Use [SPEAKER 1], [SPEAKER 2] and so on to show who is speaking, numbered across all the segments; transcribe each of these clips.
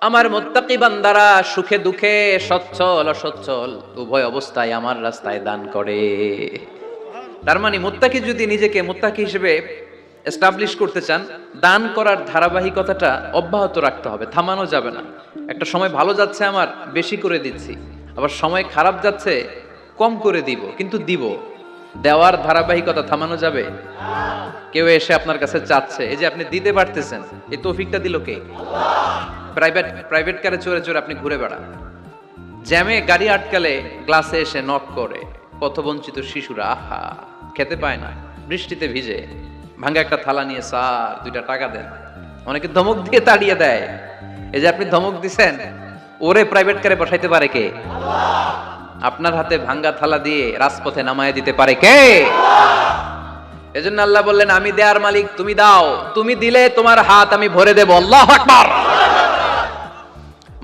[SPEAKER 1] আমার মোত্তাকি বান্দারা সুখে দুঃখে সচ্ছল অসচ্ছল, উভয় অবস্থায় আমার রাস্তায় দান করে। তার মানে মোত্তাকি যদি নিজেকে মোত্তাকি হিসেবে এস্টাবলিশ করতে চান, দান করার ধারাবাহিকতাটা অব্যাহত রাখতে হবে, থামানো যাবে না। একটা সময় ভালো যাচ্ছে আমার, বেশি করে দিচ্ছি। আবার সময় খারাপ যাচ্ছে, কম করে দিব, কিন্তু দিব। দেওয়ার ধারাবাহিকতা থামানো যাবে? কেউ এসে আপনার কাছে চাচ্ছে, এই যে আপনি দিতে পারতেছেন, এই তৌফিকটা দিল কে? প্রাইভেট প্রাইভেট কারে চড়ে চড়ে আপনি ঘুরে বেড়ান। জ্যামে গাড়ি আটকালে গ্লাসে এসে নক করে পথবঞ্চিত শিশুরা, আহা, খেতে পায় না, বৃষ্টিতে ভিজে, ভাঙ্গা একটা থালা নিয়ে স্যার, দুইটা টাকা দেন। অনেকে ধমক দিয়ে তাড়িয়ে দেয়। এই যে আপনি ধমক দিছেন, ওরে প্রাইভেট কারে বসাইতে পারে কে? আপনার হাতে ভাঙ্গা থালা দিয়ে রাজপথে নামায় দিতে পারে কে? এজন্য আল্লাহ বললেন, আমি দেয়ার মালিক, তুমি দাও, তুমি দিলে তোমার হাত আমি ভরে দেব। আল্লাহ আকবার।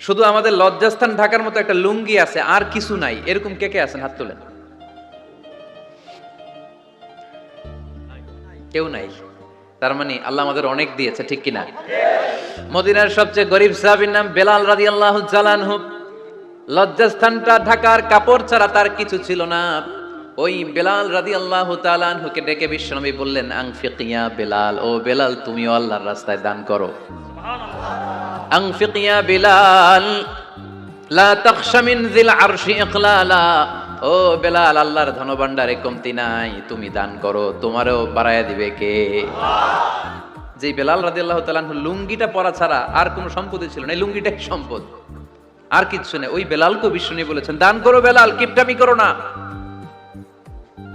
[SPEAKER 1] শুধু আমাদের লজ্জাস্থান ঢাকার মতো একটা লুঙ্গি আছে, আর কিছু নাই। এরকম কে কে আছেন? হাত তোলেন। কেউ নাই। তার মানে আল্লাহ আমাদের অনেক দিয়েছে, ঠিক কিনা? মদিনার সবচেয়ে গরিব সাহাবীর নাম বেলাল রাজি রাদিয়াল্লাহু জালানহু লজ্জাস্থানটা ঢাকার কাপড় ছাড়া তার কিছু ছিল না। ওই বেলাল রাদিয়াল্লাহু তাআলা আনহুকে ডেকে বিশ্বনবী বললেন আংফিকিয়া বেলাল, ও বেলাল, তুমিও আল্লাহর রাস্তায় দান করো। আংফিকিয়া বিলাল, লা তাখশামিন জিল আরশি ইকলালা। ও বেলাল, আল্লাহর ধন ধনভাণ্ডারে কমতি নাই, তুমি দান করো, তোমারও বাড়ায়া দিবে কে? যে বেলাল রাজি আল্লাহ লুঙ্গিটা পরা ছাড়া আর কোনো সম্পদই ছিল না, এই লুঙ্গিটাই সম্পদ। আর কিচ্ছু নেই, ওই বেলালকে বিষ্ণু বলেছেন, দান করো বেলাল, কিপটামি করো না।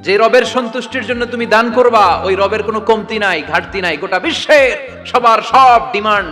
[SPEAKER 1] যে রবের সন্তুষ্টির জন্য তুমি দান করবা, ওই রবের কোনো কমতি নাই, ঘাটতি নাই, গোটা বিশ্বের সবার সব ডিমান্ড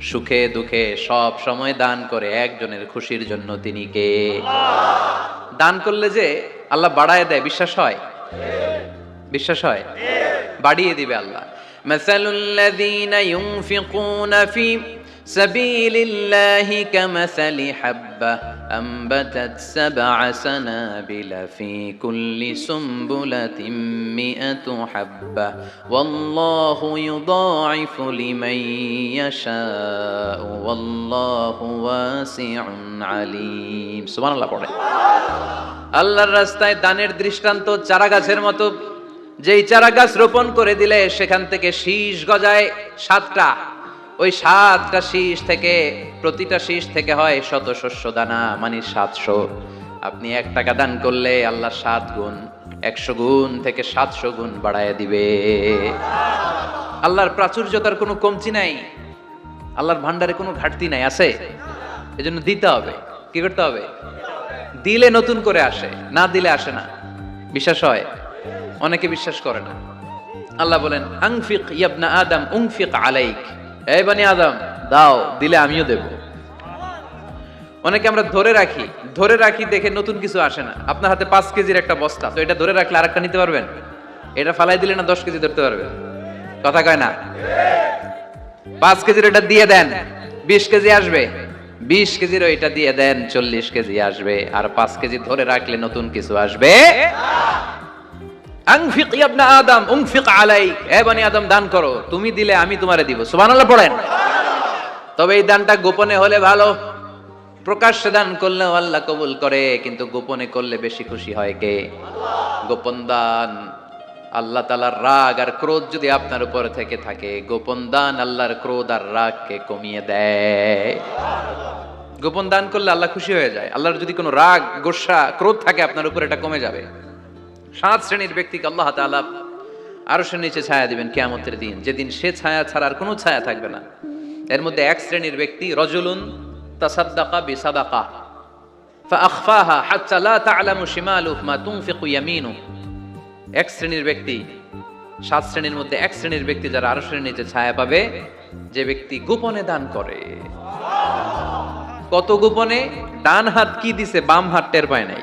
[SPEAKER 1] সুখে দুঃখে সব সময় দান করে একজনের খুশির জন্য তিনি কে দান করলে যে আল্লাহ বাড়ায় দেয় বিশ্বাস হয় বিশ্বাস হয় বাড়িয়ে দিবে আল্লাহ مثل الذين ينفقون في سبيل الله كمثل حبة أنبتت سبع سنابل في كل سنبلة مئة حبة والله يضاعف لمن يشاء والله واسع عليم سبحان الله পড়ে আল্লাহর রাস্তায় দানের দৃষ্টান্ত চারা গাছের মতো যেই চারা গাছ রোপণ করে দিলে সেখান থেকে শীষ গজায় সাতটা ওই সাতটা শীষ থেকে, প্রতিটা শীষ থেকে হয় শত শস্য দানা মানে সাতশো। আপনি এক টাকা দান করলে আল্লাহ সাত গুণ, একশো গুণ থেকে সাতশো গুণ বাড়ায় দিবে। আল্লাহর প্রাচুর্যতার কোনো কমতি নাই, আল্লাহর ভান্ডারে কোনো ঘাটতি নাই, আছে? এজন্য দিতে হবে। কি করতে হবে? দিলে নতুন করে আসে, না দিলে আসে না। বিশ্বাস হয়? অনেকে বিশ্বাস করে না। আল্লাহ বলেন, আংফিক ইয়াবনা আদম, উংফিক আলাইক। এই বানি আদম, দাও, দিলে আমিও দেব। অনেকে আমরা ধরে রাখি ধরে রাখি দেখে নতুন কিছু আসে না। আপনার হাতে পাঁচ কেজির একটা বস্তা, তো এটা ধরে রাখলে আরেকটা নিতে পারবেন? এটা ফালাই দিলে না দশ কেজি ধরতে পারবেন কথা কয় না? পাঁচ কেজির এটা দিয়ে দেন, বিশ কেজি আসবে। বিশ কেজির ওইটা দিয়ে দেন, চল্লিশ কেজি আসবে। আর পাঁচ কেজি ধরে রাখলে নতুন কিছু আসবে? আংফিক ইবনা আদম, উংফিক আলাইক এ বনি আদম, দান করো। তুমি দিলে আমি তোমারে দিব। সুবহানাল্লাহ পড়েন। তবে এই দানটা গোপনে হলে ভালো। প্রকাশ্যে দান করলেও আল্লাহ কবুল করে, কিন্তু গোপনে করলে বেশি খুশি হয় কে? গোপন দান আল্লাহ তালার রাগ আর ক্রোধ যদি আপনার উপরে থেকে থাকে, গোপন দান আল্লাহর ক্রোধ আর রাগকে কমিয়ে দেয়। গোপন দান করলে আল্লাহ খুশি হয়ে যায়। আল্লাহর যদি কোনো রাগ, গোসা, ক্রোধ থাকে, আপনার উপর এটা কমে যাবে। সাত শ্রেণীর ব্যক্তিকে আল্লাহ তাআলা আরো সে নিচে ছায়া দিবেন কেয়ামতের দিন যেদিন সে ছায়া ছাড়া আর কোনো ছায়া থাকবে না এর মধ্যে এক শ্রেণীর ব্যক্তি রজুলুন তাসাদ্দাকা বিসাদাকা فأخفاها حتى لا تعلم شماله ما تنفق يمينه এক শ্রেণীর ব্যক্তি সাত শ্রেণীর মধ্যে এক শ্রেণীর ব্যক্তি যারা আরো শ্রেণীর নিচে ছায়া পাবে যে ব্যক্তি গোপনে দান করে কত গোপনে ডান হাত কি দিছে বাম হাত টের পায় নাই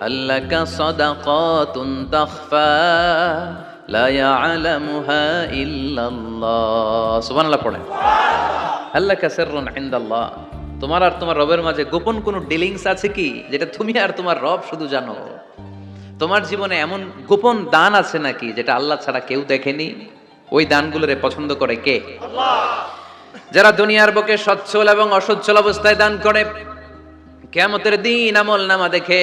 [SPEAKER 1] আল্লাকা সাদাকাতুন তাখফা, লা ইয়ালামুহা ইল্লাল্লাহ। পড়ে পড়েন। আল্লাকা সিররুন ইনদাল্লাহ। তোমার আর তোমার রবের মাঝে গোপন কোনো ডিলিংস আছে কি, যেটা তুমি আর তোমার রব শুধু জানো? তোমার জীবনে এমন গোপন দান আছে নাকি, যেটা আল্লাহ ছাড়া কেউ দেখেনি? ওই দানগুলোরে পছন্দ করে কে? যারা দুনিয়ার বুকে সচ্ছল এবং অসচ্ছল অবস্থায় দান করে কেমতের দিন আমল নামা দেখে